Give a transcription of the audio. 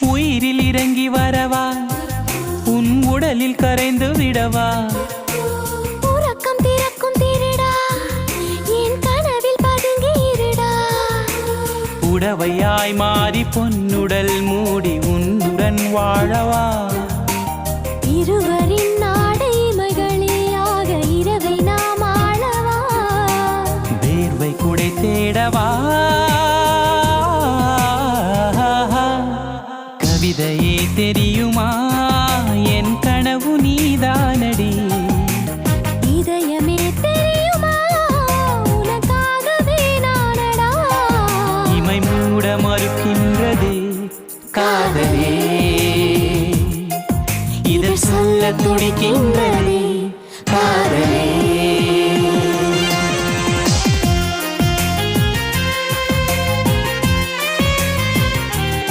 உயிரில் இறங்கி வரவா? உன் உடலில் கரைந்து விடவா? உறக்கம் திறக்கும் திருடா. என் கனவில் பதுங்கி இருடா. உடவையாய் மாறி பொன்னுடல் மூடி உன்னுடன் வாழவா? இருவரின் நாடைமைகளிலாக இரவை நாம் ஆளவா? வேர்வை குடை தேடவா? கவிதையே தெரியுமா? என் கனவு நீதானடி. இதயமே தெரியுமா? உனக்காகவே நானடா. இமை மூட மறுக்கின்றதே. காதலே. இதழ் சொல்ல துடிக்கின்றதே.